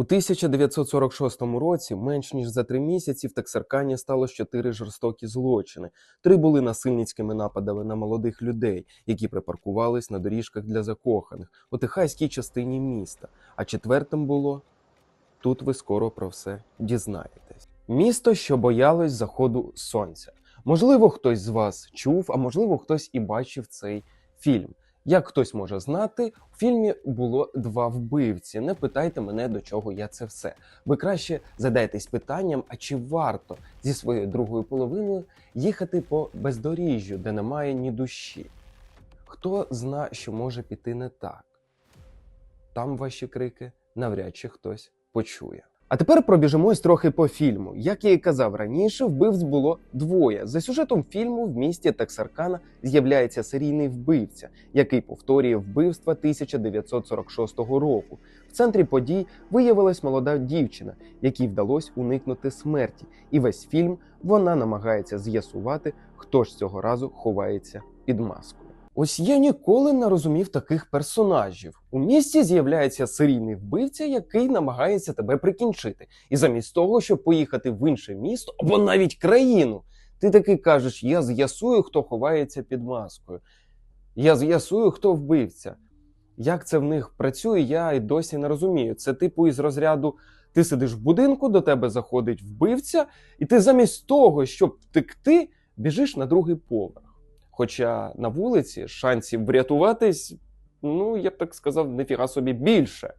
У 1946 році, менш ніж за три місяці, в Тексаркані сталося чотири жорстокі злочини. Три були насильницькими нападами на молодих людей, які припаркувались на доріжках для закоханих у техаській частині міста. А четвертим було тут ви скоро про все дізнаєтесь. Місто, що боялось заходу сонця. Можливо, хтось з вас чув, а можливо, хтось і бачив цей фільм. Як хтось може знати, у фільмі було два вбивці. Не питайте мене, до чого я це все. Ви краще задайтесь питанням, а чи варто зі своєю другою половиною їхати по бездоріжжю, де немає ні душі? Хто зна, що може піти не так? Там ваші крики навряд чи хтось почує. А тепер пробіжимось трохи по фільму. Як я і казав раніше, вбивць було двоє. За сюжетом фільму в місті Тексаркана з'являється серійний вбивця, який повторює вбивства 1946 року. В центрі подій виявилась молода дівчина, якій вдалося уникнути смерті, і весь фільм вона намагається з'ясувати, хто ж цього разу ховається під маскою. Ось я ніколи не розумів таких персонажів. У місті з'являється серійний вбивця, який намагається тебе прикінчити. І замість того, щоб поїхати в інше місто або навіть країну, ти таки кажеш: я з'ясую, хто ховається під маскою. Я з'ясую, хто вбивця. Як це в них працює, я й досі не розумію. Це типу із розряду: ти сидиш в будинку, до тебе заходить вбивця, і ти замість того, щоб втекти, біжиш на другий поверх. Хоча на вулиці шансів врятуватись, ну я б так сказав, нефіга собі більше.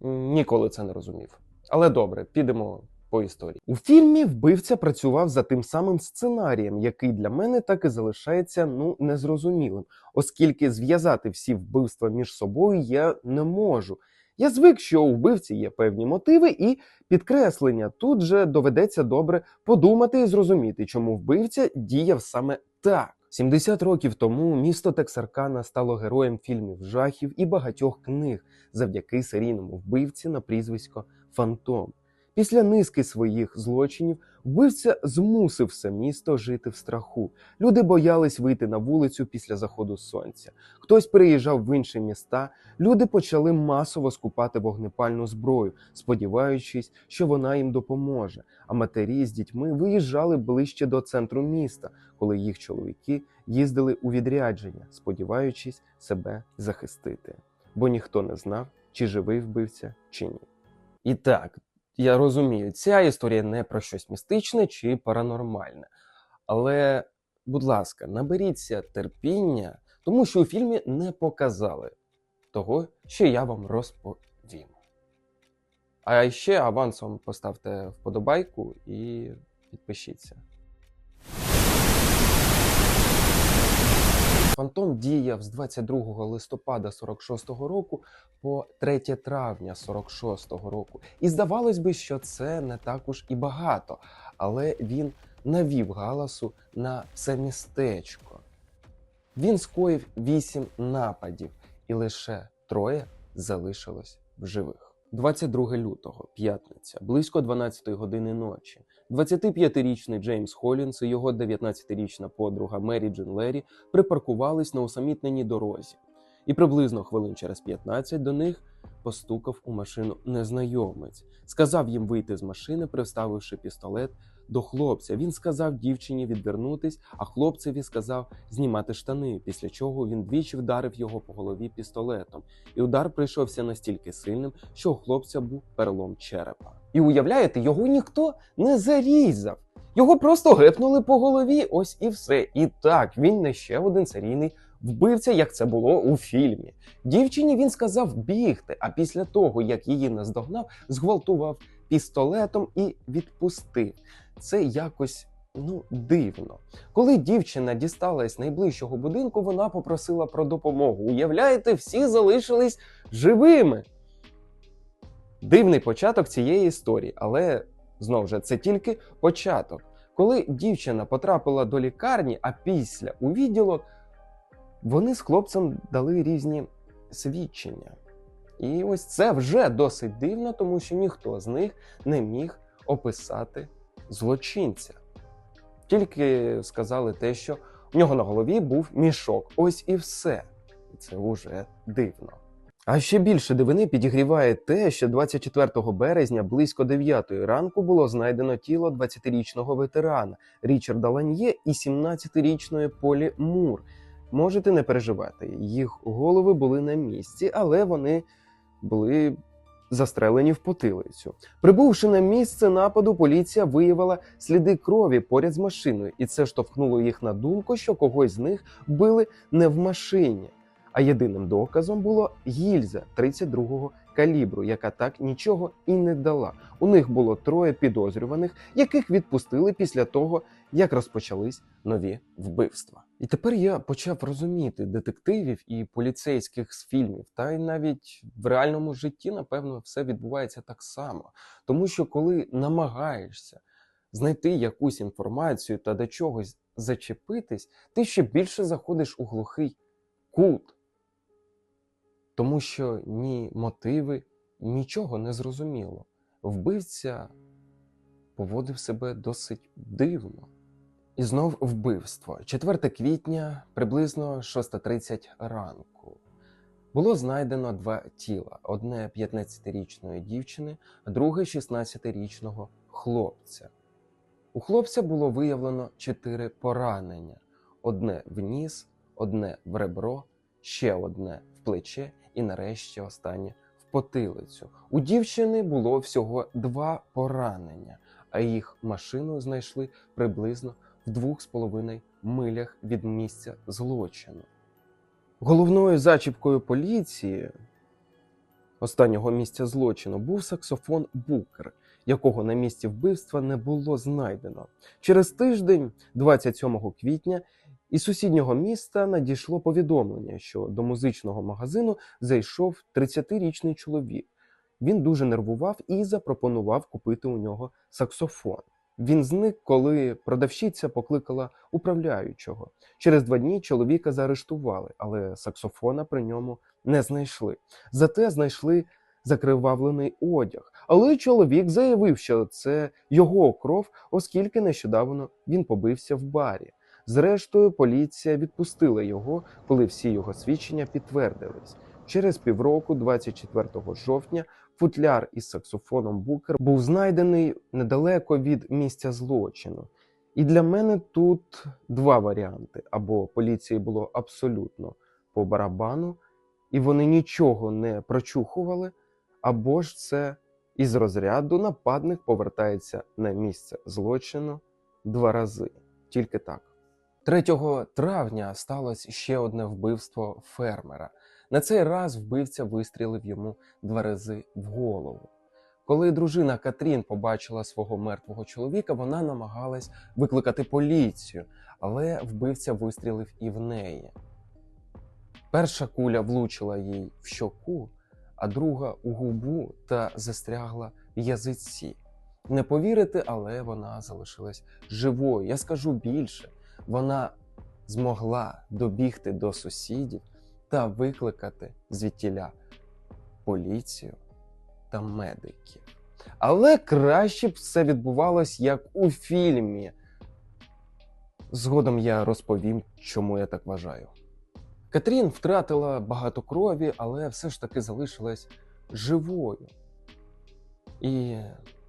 Ніколи це не розумів. Але добре, підемо по історії. У фільмі вбивця працював за тим самим сценарієм, який для мене так і залишається ну незрозумілим, оскільки зв'язати всі вбивства між собою я не можу. Я звик, що у вбивці є певні мотиви і підкреслення. Тут же доведеться добре подумати і зрозуміти, чому вбивця діяв саме так. 70 років тому місто Тексаркана стало героєм фільмів жахів і багатьох книг завдяки серійному вбивці на прізвисько Фантом. Після низки своїх злочинів вбивця змусив все місто жити в страху. Люди боялись вийти на вулицю після заходу сонця. Хтось переїжджав в інші міста. Люди почали масово скупати вогнепальну зброю, сподіваючись, що вона їм допоможе. А матері з дітьми виїжджали ближче до центру міста, коли їх чоловіки їздили у відрядження, сподіваючись себе захистити. Бо ніхто не знав, чи живий вбивця, чи ні. І так, я розумію, ця історія не про щось містичне чи паранормальне. Але, будь ласка, наберіться терпіння, тому що у фільмі не показали того, що я вам розповім. А ще авансом поставте вподобайку і підпишіться. Фантом діяв з 22 листопада 46-го року по 3 травня 46-го року. І здавалось би, що це не так уж і багато, але він навів галасу на все містечко. Він скоїв 8 нападів, і лише троє залишилось в живих. 22 лютого, п'ятниця, близько 12 години ночі. 25-річний Джеймс Холінс і його 19-річна подруга Мері Джин Лері припаркувались на усамітненій дорозі. І приблизно хвилин через 15 до них постукав у машину незнайомець. Сказав їм вийти з машини, приставивши пістолет до хлопця. Він сказав дівчині відвернутись, а хлопцеві сказав знімати штани, після чого він двічі вдарив його по голові пістолетом. І удар прийшовся настільки сильним, що у хлопця був перелом черепа. І уявляєте, його ніхто не зарізав. Його просто гепнули по голові, ось і все. І так, він не ще один серійний вбивця, як це було у фільмі. Дівчині він сказав бігти, а після того, як її наздогнав, зґвалтував пістолетом і відпустив. Це якось ну дивно. Коли дівчина дісталась найближчого будинку, вона попросила про допомогу. Уявляєте, всі залишились живими. Дивний початок цієї історії, але знову ж це тільки початок. Коли дівчина потрапила до лікарні, а після у відділок, вони з хлопцем дали різні свідчення. І ось це вже досить дивно, тому що ніхто з них не міг описати злочинця. Тільки сказали те, що у нього на голові був мішок. Ось і все. І це вже дивно. А ще більше дивини підігріває те, що 24 березня близько 9 ранку було знайдено тіло 20-річного ветерана Річарда Ланьє і 17-річної Полі Мур. Можете не переживати, їх голови були на місці, але вони були застрелені в потилицю. Прибувши на місце нападу, поліція виявила сліди крові поряд з машиною, і це штовхнуло їх на думку, що когось з них били не в машині. А єдиним доказом було гільза 32-го калібру, яка так нічого і не дала. У них було троє підозрюваних, яких відпустили після того, як розпочались нові вбивства. І тепер я почав розуміти детективів і поліцейських з фільмів, та й навіть в реальному житті, напевно, все відбувається так само. Тому що коли намагаєшся знайти якусь інформацію та до чогось зачепитись, ти ще більше заходиш у глухий кут. Тому що ні мотиви, нічого не зрозуміло. Вбивця поводив себе досить дивно. І знов вбивство. 4 квітня, приблизно 6.30 ранку. Було знайдено два тіла: одне 15-річної дівчини, друге 16-річного хлопця. У хлопця було виявлено чотири поранення: одне в ніс, одне в ребро, ще одне в плече і нарешті останнє в потилицю. У дівчини було всього два поранення, а їх машину знайшли приблизно в двох з половиною милях від місця злочину. Головною зачіпкою поліції останнього місця злочину був саксофон Букер, якого на місці вбивства не було знайдено. Через тиждень, 27 квітня, із сусіднього міста надійшло повідомлення, що до музичного магазину зайшов 30-річний чоловік. Він дуже нервував і запропонував купити у нього саксофон. Він зник, коли продавщиця покликала управляючого. Через два дні чоловіка заарештували, але саксофона при ньому не знайшли. Зате знайшли закривавлений одяг. Але чоловік заявив, що це його кров, оскільки нещодавно він побився в барі. Зрештою, поліція відпустила його, коли всі його свідчення підтвердились. Через півроку, 24 жовтня, футляр із саксофоном Букер був знайдений недалеко від місця злочину. І для мене тут два варіанти: або поліції було абсолютно по барабану, і вони нічого не прочухували, або ж це із розряду нападник повертається на місце злочину два рази. Тільки так. 3 травня сталося ще одне вбивство фермера. На цей раз вбивця вистрілив йому два рази в голову. Коли дружина Катрін побачила свого мертвого чоловіка, вона намагалась викликати поліцію, але вбивця вистрілив і в неї. Перша куля влучила їй в щоку, а друга у губу та застрягла в язиці. Не повірите, але вона залишилась живою. Я скажу більше, вона змогла добігти до сусідів та викликати звідтіля поліцію та медиків. Але краще б все відбувалось як у фільмі. Згодом я розповім, чому я так вважаю. Катрін втратила багато крові, але все ж таки залишилась живою. І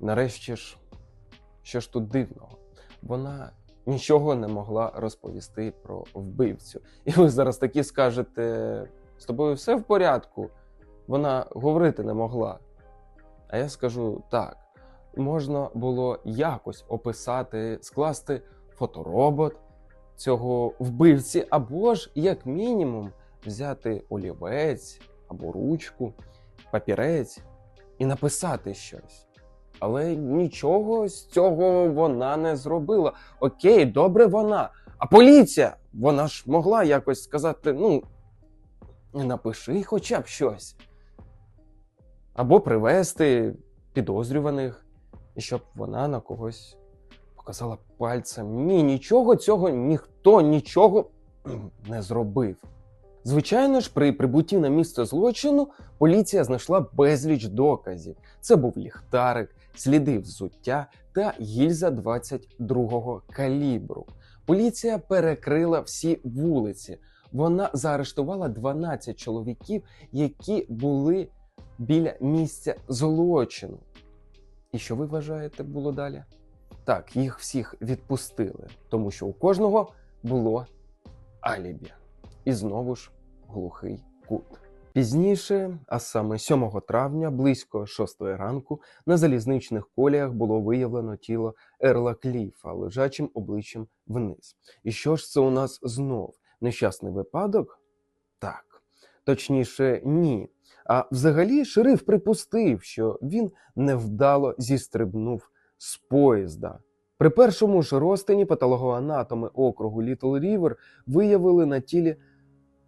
нарешті ж, що ж тут дивного, вона нічого не могла розповісти про вбивцю. І ви зараз такі скажете: з тобою все в порядку? Вона говорити не могла. А я скажу так: можна було якось описати, скласти фоторобот цього вбивці, або ж, як мінімум, взяти олівець або ручку, папірець і написати щось. Але нічого з цього вона не зробила. Окей, добре вона. А поліція, вона ж могла якось сказати: ну, напиши хоча б щось. Або привезти підозрюваних, і щоб вона на когось показала пальцем. Ні, нічого цього ніхто нічого не зробив. Звичайно ж, при прибутті на місце злочину поліція знайшла безліч доказів. Це був ліхтарик, сліди взуття та гільза 22-го калібру. Поліція перекрила всі вулиці, Вона заарештувала 12 чоловіків, які були біля місця злочину. І що ви вважаєте було далі? Так, їх всіх відпустили, тому що у кожного було алібі. І знову ж глухий кут. Пізніше, а саме 7 травня, близько 6 ранку, на залізничних коліях було виявлено тіло Ерла Кліфа, лежачим обличчям вниз. І що ж це у нас знов? Нещасний випадок? Так. Точніше, ні. А взагалі шериф припустив, що він невдало зістрибнув з поїзда. При першому ж розтині патологоанатоми округу Літл Рівер виявили на тілі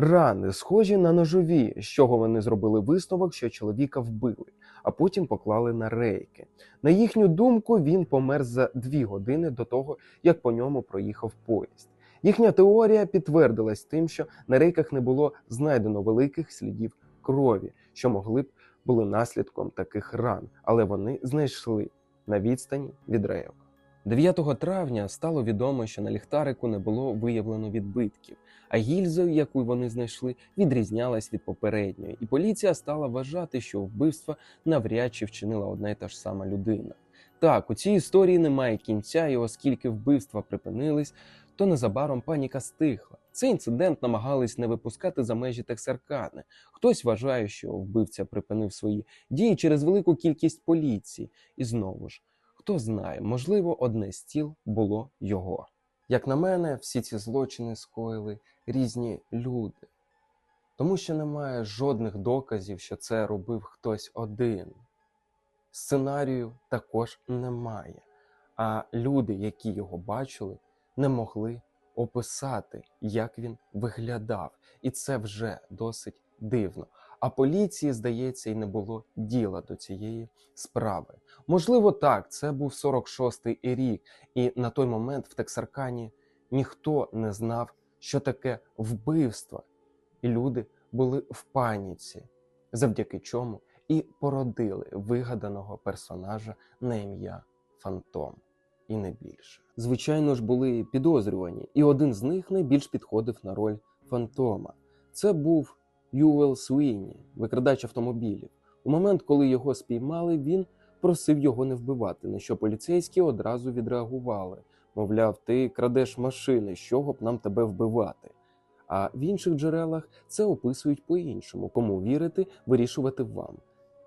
рани, схожі на ножові, з чого вони зробили висновок, що чоловіка вбили, а потім поклали на рейки. На їхню думку, він помер за дві години до того, як по ньому проїхав поїзд. Їхня теорія підтвердилась тим, що на рейках не було знайдено великих слідів крові, що могли б були наслідком таких ран, але вони знайшли на відстані від рейок. 9 травня стало відомо, що на ліхтарику не було виявлено відбитків, а гільза, яку вони знайшли, відрізнялась від попередньої, і поліція стала вважати, що вбивство навряд чи вчинила одна й та ж сама людина. Так, у цій історії немає кінця, і оскільки вбивства припинились, то незабаром паніка стихла. Цей інцидент намагались не випускати за межі Тексаркани. Хтось вважає, що вбивця припинив свої дії через велику кількість поліції. І знову ж, хто знає, можливо, одне з тіл було його. Як на мене, всі ці злочини скоїли різні люди, тому що немає жодних доказів, що це робив хтось один. Сценарію також немає, а люди, які його бачили, не могли описати, як він виглядав, і це вже досить дивно. А поліції, здається, і не було діла до цієї справи. Можливо, так, це був 46-й рік, і на той момент в Тексаркані ніхто не знав, що таке вбивство, і люди були в паніці, завдяки чому і породили вигаданого персонажа на ім'я Фантом, і не більше. Звичайно ж, були підозрювані, і один з них найбільш підходив на роль Фантома. Це був Ювел Суіні, викрадач автомобілів. У момент, коли його спіймали, він просив його не вбивати, на що поліцейські одразу відреагували. Мовляв, ти крадеш машини, з чого б нам тебе вбивати. А в інших джерелах це описують по-іншому. Кому вірити, вирішувати вам.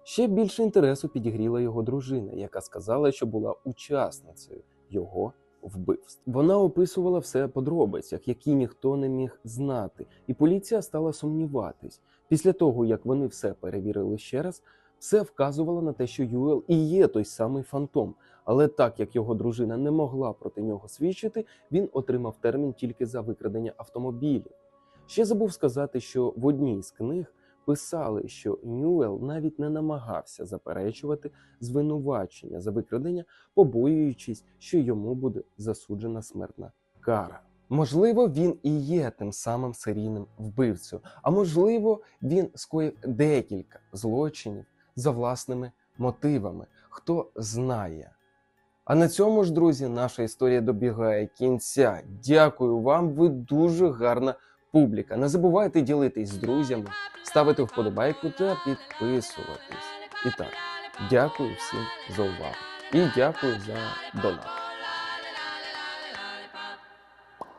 Ще більше інтересу підігріла його дружина, яка сказала, що була учасницею його вбивств. Вона описувала все подробицях, які ніхто не міг знати, і поліція стала сумніватись. Після того, як вони все перевірили ще раз, все вказувало на те, що Юел і є той самий фантом. Але так як його дружина не могла проти нього свідчити, він отримав термін тільки за викрадення автомобілів. Ще забув сказати, що в одній з книг писали, що Ньюел навіть не намагався заперечувати звинувачення за викрадення, побоюючись, що йому буде засуджена смертна кара. Можливо, він і є тим самим серійним вбивцею, а можливо, він скоїв декілька злочинів за власними мотивами. Хто знає. А на цьому ж, друзі, наша історія добігає кінця. Дякую вам, ви дуже гарна публіка. Не забувайте ділитись з друзями, ставити вподобайку та підписуватись. І так, дякую всім за увагу. І дякую за донат.